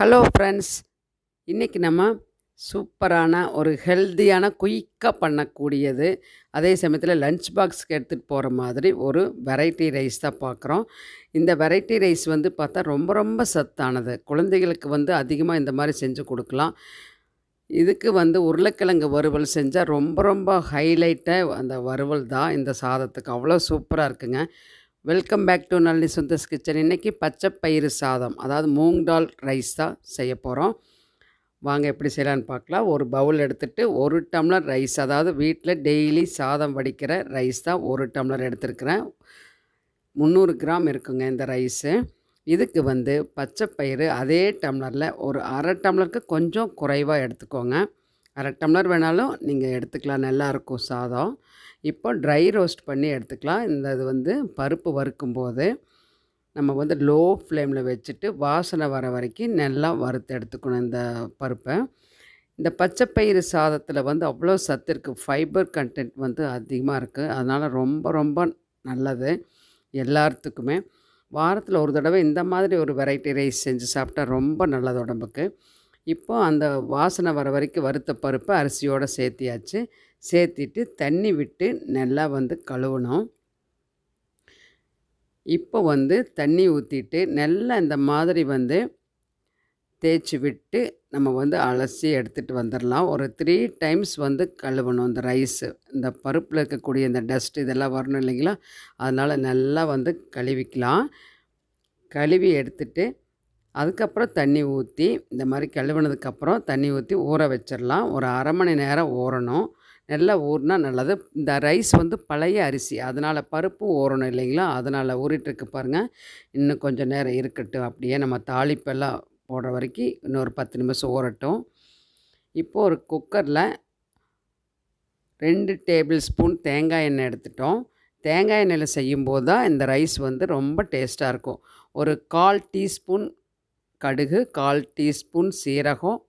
Hello friends இன்றைக்கி நம்ம சூப்பரான ஒரு ஹெல்த்தியான குயிக்காக பண்ணக்கூடியது. அதே சமயத்தில் லஞ்ச் பாக்ஸ்க்கு எடுத்துகிட்டு போகிற மாதிரி ஒரு வெரைட்டி ரைஸ் தான் பார்க்குறோம் இந்த வெரைட்டி ரைஸ் வந்து பார்த்தா ரொம்ப ரொம்ப சத்தானது. குழந்தைகளுக்கு வந்து அதிகமாக இந்த மாதிரி செஞ்சு கொடுக்கலாம். இதுக்கு வந்து உருளைக்கிழங்கு வறுவல் செஞ்சால் ரொம்ப ரொம்ப ஹைலைட்டாக அந்த வறுவல் தான். இந்த சாதத்துக்கு அவ்வளோ சூப்பராக இருக்குங்க. Welcome back to Nalli Sundars kitchen இன்றைக்கி பச்சை பயிறு சாதம் அதாவது மூங் டால் ரைஸ் தான் செய்ய போகிறோம் வாங்க எப்படி செய்யலான்னு பார்க்கலாம். ஒரு பவுல் எடுத்துகிட்டு ஒரு டம்ளர் ரைஸ் அதாவது வீட்டில் டெய்லி சாதம் வடிக்கிற ரைஸ் தான் ஒரு டம்ளர் எடுத்துருக்கிறேன். முந்நூறு கிராம் இருக்குங்க இந்த ரைஸு. இதுக்கு வந்து பச்சை பயிறு அதே டம்ளரில் ஒரு அரை டம்ளருக்கு கொஞ்சம் குறைவாக எடுத்துக்கோங்க. அரை டம்ளர் வேணாலும் நீங்கள் எடுத்துக்கலாம். நல்லாயிருக்கும் சாதம். இப்போ ட்ரை ரோஸ்ட் பண்ணி எடுத்துக்கலாம். இந்த இது வந்து பருப்பு வறுக்கும் போது நம்ம வந்து லோ ஃப்ளேமில் வச்சுட்டு வாசனை வர வரைக்கும் நல்லா வறுத்து எடுத்துக்கணும் இந்த பருப்பை. இந்த பச்சைப்பயிறு சாதத்தில் வந்து அவ்வளோ சத்து இருக்குது ஃபைபர் கண்டென்ட் வந்து அதிகமாக இருக்குது அதனால் ரொம்ப ரொம்ப நல்லது எல்லாத்துக்குமே வாரத்தில் ஒரு தடவை இந்த மாதிரி ஒரு வெரைட்டி ரைஸ் செஞ்சு சாப்பிட்டா ரொம்ப நல்லது உடம்புக்கு. இப்போ அந்த வாசனை வர வரைக்கும் வறுத்த பருப்பு அரிசியோடு சேர்த்தியாச்சு. சேர்த்திட்டு தண்ணி விட்டு நல்லா வந்து கழுவணும். இப்போ வந்து தண்ணி ஊற்றிட்டு நல்லா இந்த மாதிரி வந்து தேய்ச்சி விட்டு நம்ம வந்து அலசி எடுத்துகிட்டு வந்துடலாம். ஒரு த்ரீ டைம்ஸ் வந்து கழுவணும் இந்த ரைஸு இந்த பருப்பில் இருக்கக்கூடிய இந்த டஸ்ட் இதெல்லாம் வரணும் இல்லைங்களா? அதனால் நல்லா வந்து கழுவிக்கலாம். கழுவி எடுத்துகிட்டு அதுக்கப்புறம் தண்ணி ஊற்றி இந்த மாதிரி கழுவுனதுக்கப்புறம் தண்ணி ஊற்றி ஊற வச்சிடலாம் ஒரு அரை மணி நேரம் ஊறணும். நல்லா ஊறினா நல்லது. இந்த ரைஸ் வந்து பழைய அரிசி. அதனால் பருப்பும் ஊறணும் இல்லைங்களா? அதனால் ஊறிட்டுருக்கு பாருங்கள் இன்னும் கொஞ்சம் நேரம் இருக்கட்டும். அப்படியே நம்ம தாளிப்பெல்லாம் போடுற வரைக்கும் இன்னொரு பத்து நிமிஷம் ஊறட்டும். இப்போது ஒரு குக்கரில் ரெண்டு டேபிள் ஸ்பூன் தேங்காய் எண்ணெய் எடுத்துட்டோம். தேங்காய் எண்ணெயில் செய்யும்போது தான் இந்த ரைஸ் வந்து ரொம்ப டேஸ்ட்டாக இருக்கும். ஒரு கால் டீஸ்பூன் கடுகு கால் டீஸ்பூன் சீரகம்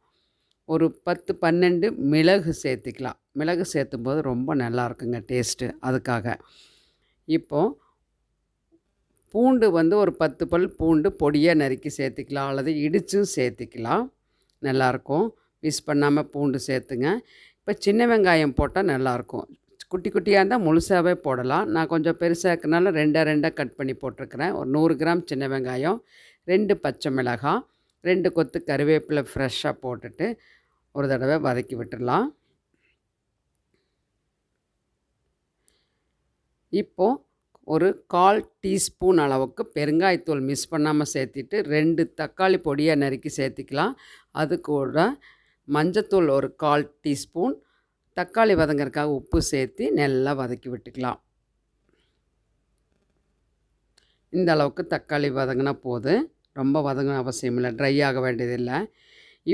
ஒரு பத்து பன்னெண்டு மிளகு சேர்த்துக்கலாம். மிளகு சேர்த்தும் போது ரொம்ப நல்லா இருக்குங்க டேஸ்ட்டு அதுக்காக. இப்போது பூண்டு வந்து ஒரு பத்து பல் பூண்டு பொடியாக நறுக்கி சேர்த்துக்கலாம். அல்லது இடித்தும் சேர்த்துக்கலாம். நல்லாயிருக்கும். மிஸ் பண்ணாமல் பூண்டு சேர்த்துங்க. இப்போ சின்ன வெங்காயம் போட்டால் நல்லாயிருக்கும். குட்டி குட்டியாக இருந்தால் முழுசாகவே போடலாம். நான் கொஞ்சம் பெருசாக இருக்கிறனால ரெண்டாக ரெண்டாக கட் பண்ணி போட்டிருக்கிறேன். ஒரு நூறு கிராம் சின்ன வெங்காயம் ரெண்டு பச்சை மிளகாய் ரெண்டு கொத்து கருவேப்பிலை ஃப்ரெஷ்ஷாக போட்டுட்டு ஒரு தடவை வதக்கி விட்டுடலாம் இப்போது ஒரு கால் டீஸ்பூன் அளவுக்கு பெருங்காயத்தூள் மிஸ் பண்ணாமல் சேர்த்திட்டு ரெண்டு தக்காளி பொடியை நறுக்கி சேர்த்திக்கலாம். அது கூட மஞ்சத்தூள் ஒரு கால் டீஸ்பூன் தக்காளி வதங்கிறதுக்காக உப்பு சேர்த்து நல்லா வதக்கி விட்டுக்கலாம். இந்த அளவுக்கு தக்காளி வதங்கினா போதும். ரொம்ப வதங்கணும் அவசியம் இல்லை ட்ரை ஆக வேண்டியதில்லை.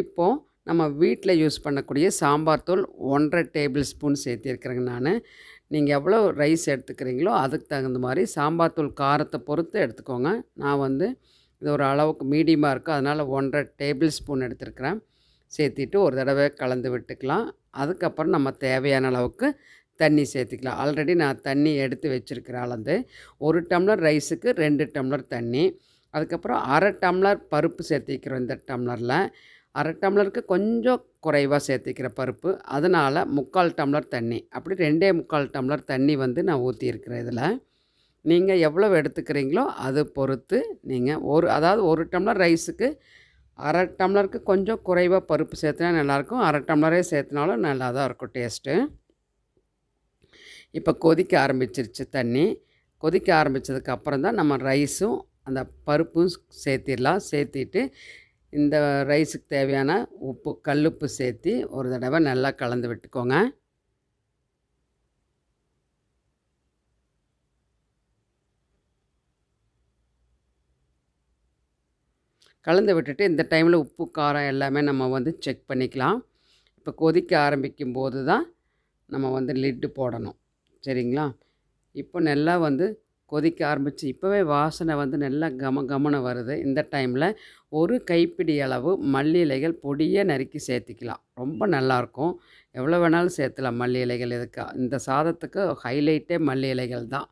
இப்போது நம்ம வீட்டில் யூஸ் பண்ணக்கூடிய சாம்பார் தூள் ஒன்றரை டேபிள் ஸ்பூன் சேர்த்திருக்கிறேங்க நான். நீங்கள் எவ்வளோ ரைஸ் எடுத்துக்கிறீங்களோ அதுக்கு தகுந்த மாதிரி சாம்பார் தூள் காரத்தை பொறுத்து எடுத்துக்கோங்க. நான் வந்து இது ஒரு அளவுக்கு மீடியமாக இருக்குது அதனால் ஒன்றரை டேபிள் ஸ்பூன் எடுத்துருக்கிறேன். சேர்த்திட்டு ஒரு தடவை கலந்து விட்டுக்கலாம். அதுக்கப்புறம் நம்ம தேவையான அளவுக்கு தண்ணி சேர்த்துக்கலாம். ஆல்ரெடி நான் தண்ணி எடுத்து வச்சுருக்கிறேன் அளந்து ஒரு டம்ளர் ரைஸுக்கு ரெண்டு டம்ளர் தண்ணி. அதுக்கப்புறம் அரை டம்ளர் பருப்பு சேர்த்திக்கிறோம் இந்த டம்ளரில். அரை டம்ளருக்கு கொஞ்சம் குறைவாக சேர்த்திக்கிற பருப்பு. அதனால் முக்கால் டம்ளர் தண்ணி. அப்படி ரெண்டே முக்கால் டம்ளர் தண்ணி வந்து நான் ஊற்றியிருக்கிறேன் இதில். நீங்கள் எவ்வளோ எடுத்துக்கிறீங்களோ அது பொறுத்து நீங்கள் ஒரு அதாவது ஒரு டம்ளர் ரைஸுக்கு அரை டம்ளருக்கு கொஞ்சம் குறைவாக பருப்பு சேர்த்துனா நல்லாயிருக்கும். அரை டம்ளரே சேர்த்துனாலும் நல்லா தான் இருக்கும் டேஸ்ட்டு. இப்போ கொதிக்க ஆரம்பிச்சிருச்சு தண்ணி. கொதிக்க ஆரம்பித்ததுக்கு அப்புறம் தான் நம்ம ரைஸும் அந்த பருப்பும் சேர்த்திடலாம். சேர்த்திட்டு இந்த ரைஸுக்கு தேவையான உப்பு கல்லுப்பு சேர்த்து ஒரு தடவை நல்லா கலந்து விட்டுக்கோங்க. கலந்து விட்டுட்டு இந்த டைமில் உப்பு காரம் எல்லாமே நம்ம வந்து செக் பண்ணிக்கலாம். இப்போ கொதிக்க ஆரம்பிக்கும் போது தான் நம்ம வந்து லிட்டு போடணும். சரிங்களா? இப்போ நல்லா வந்து கொதிக்க ஆரம்பித்து இப்போவே வாசனை வந்து நல்லா கம கமனம் வருது. இந்த டைமில் ஒரு கைப்பிடி அளவு மல்லி இலைகள் பொடியை நறுக்கி சேர்த்திக்கலாம். ரொம்ப நல்லாயிருக்கும் எவ்வளோ வேணாலும் சேர்த்துலாம் மல்லி இலைகள் இதுக்கு இந்த சாதத்துக்கு ஹைலைட்டே மல்லி இலைகள் தான்.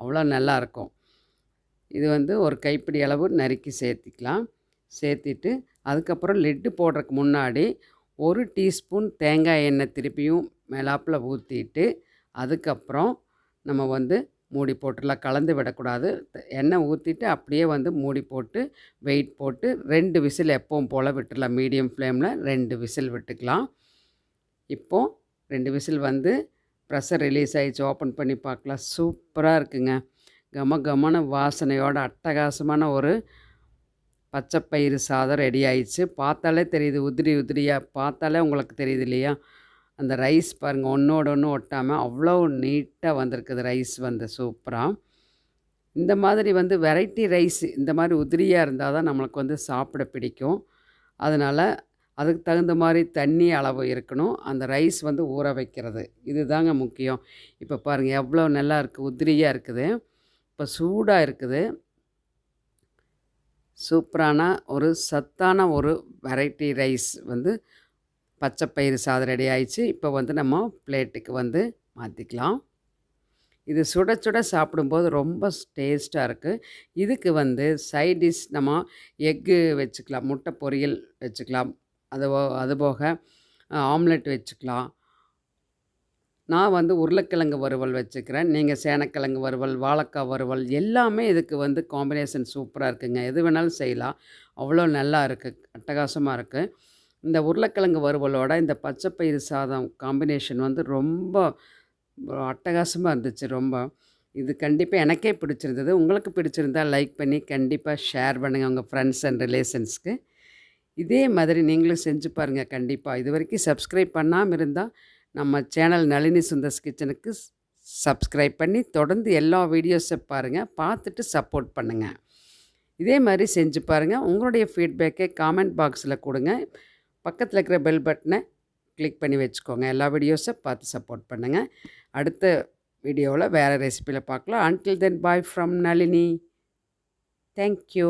அவ்வளோ நல்லாயிருக்கும் இது வந்து ஒரு கைப்பிடி அளவு நறுக்கி சேர்த்திக்கலாம். சேர்த்திட்டு அதுக்கப்புறம் லிட்டு போடுறதுக்கு முன்னாடி ஒரு டீஸ்பூன் தேங்காய் எண்ணெய் திருப்பியும் மேலாப்பில் ஊற்றிட்டு அதுக்கப்புறம் நம்ம வந்து மூடி போட்டுடலாம் கலந்து விடக்கூடாது. எண்ணெய் ஊற்றிட்டு அப்படியே வந்து மூடி போட்டு வெயிட் போட்டு ரெண்டு விசில் எப்பவும் போல் விட்டுடலாம் மீடியம் ஃப்ளேமில் ரெண்டு விசில் விட்டுக்கலாம். இப்போது ரெண்டு விசில் வந்து ப்ரெஷர் ரிலீஸ் ஆகிடுச்சு ஓப்பன் பண்ணி பார்க்கலாம். சூப்பராக இருக்குங்க. கம கமன வாசனையோட அட்டகாசமான ஒரு பச்சைப்பயிறு சாதம் ரெடி ஆயிடுச்சு. பார்த்தாலே தெரியுது. உதிரி உதிரியாக பார்த்தாலே உங்களுக்கு தெரியுது இல்லையா? அந்த ரைஸ் பாருங்கள் ஒன்றோட ஒன்று ஒட்டாமல் அவ்வளோ நீட்டாக வந்திருக்குது ரைஸ் வந்து சூப்பராக இந்த மாதிரி வந்து வெரைட்டி ரைஸ் இந்த மாதிரி உதிரியாக இருந்தால் தான் நம்மளுக்கு வந்து சாப்பிட பிடிக்கும். அதனால் அதுக்கு தகுந்த மாதிரி தண்ணி அளவு இருக்கணும். அந்த ரைஸ் வந்து ஊற வைக்கிறது. இது தாங்க முக்கியம். இப்போ பாருங்கள் எவ்வளோ நல்லா இருக்குது உதிரியாக இருக்குது. இப்போ சூடாக இருக்குது. சூப்பரான ஒரு சத்தான ஒரு வெரைட்டி ரைஸ் வந்து பச்சைப்பயிறு சாதம் ரெடி ஆயிடுச்சு. இப்போ வந்து நம்ம பிளேட்டுக்கு வந்து மாற்றிக்கலாம் இது சுட சுட சாப்பிடும்போது ரொம்ப டேஸ்ட்டாக இருக்குது இதுக்கு வந்து சைட் டிஷ் நம்ம எக்கு வச்சுக்கலாம். முட்டை பொரியல் வச்சுக்கலாம். அது அதுபோக ஆம்லெட் வச்சுக்கலாம். நான் வந்து உருளைக்கிழங்கு வறுவல் வச்சுக்கிறேன். நீங்கள் சேனக்கிழங்கு வறுவல் வாழைக்காய் வறுவல் எல்லாமே இதுக்கு வந்து காம்பினேஷன் சூப்பராக இருக்குங்க. எது வேணாலும் செய்யலாம். அவ்வளோ நல்லா இருக்குது அட்டகாசமாக இருக்குது இந்த உருளைக்கிழங்கு வறுவலோட இந்த பச்சைப்பயிறு சாதம் காம்பினேஷன் வந்து ரொம்ப அட்டகாசமாக இருந்துச்சு ரொம்ப. இது கண்டிப்பாக எனக்கே பிடிச்சிருந்தது. உங்களுக்கு பிடிச்சிருந்தால் லைக் பண்ணி கண்டிப்பாக ஷேர் பண்ணுங்கள் உங்கள் ஃப்ரெண்ட்ஸ் அண்ட் ரிலேஷன்ஸ்க்கு இதே மாதிரி நீங்களும் செஞ்சு பாருங்கள் கண்டிப்பாக இது வரைக்கும் சப்ஸ்கிரைப் பண்ணாமல் இருந்தால் நம்ம சேனல் நளினி சுந்தர்ஸ் கிச்சனுக்கு சப்ஸ்கிரைப் பண்ணி தொடர்ந்து எல்லா வீடியோஸை பாருங்கள் பார்த்துட்டு சப்போர்ட் பண்ணுங்கள் இதே மாதிரி செஞ்சு பாருங்கள் உங்களுடைய ஃபீட்பேக்கை காமெண்ட் பாக்ஸில் கொடுங்க. பக்கத்தில் இருக்கிற பெல் பட்டனை கிளிக் பண்ணி வச்சுக்கோங்க. எல்லா வீடியோஸை பார்த்து சப்போர்ட் பண்ணுங்கள் அடுத்த வீடியோவில் வேறு ரெசிப்பியில் பார்க்கலாம். Until then bye from Nalini. Thank you